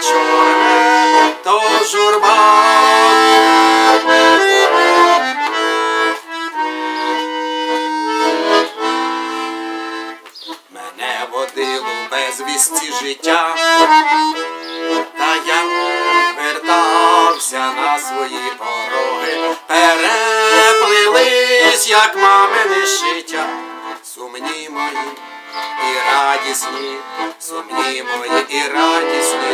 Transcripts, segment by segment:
Чорне то журба. Мене водило без вісті життя, та я вертався на свої пороги, переплились, як мамине шиття, сумні мої і радісні, сумні мої і радісні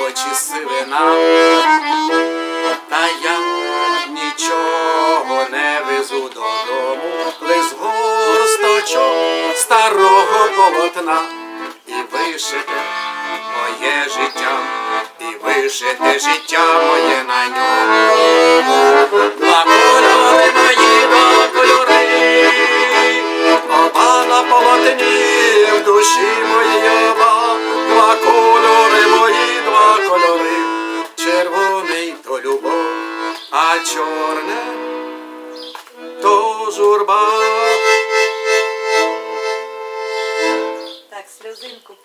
мої, два кольори, оба на полотні в душі моїй оба, два кольори мої, два кольори. Червоне то любов, а чорне то журба. Мені війнула в очі сивина, та я нічого не везу додому, лиш горсточок старого полотна і вишите моє життя, і вишите життя моє на ньому. Полотні в душі моїй оба, два кольори а чорне то журба. Так, сльозинку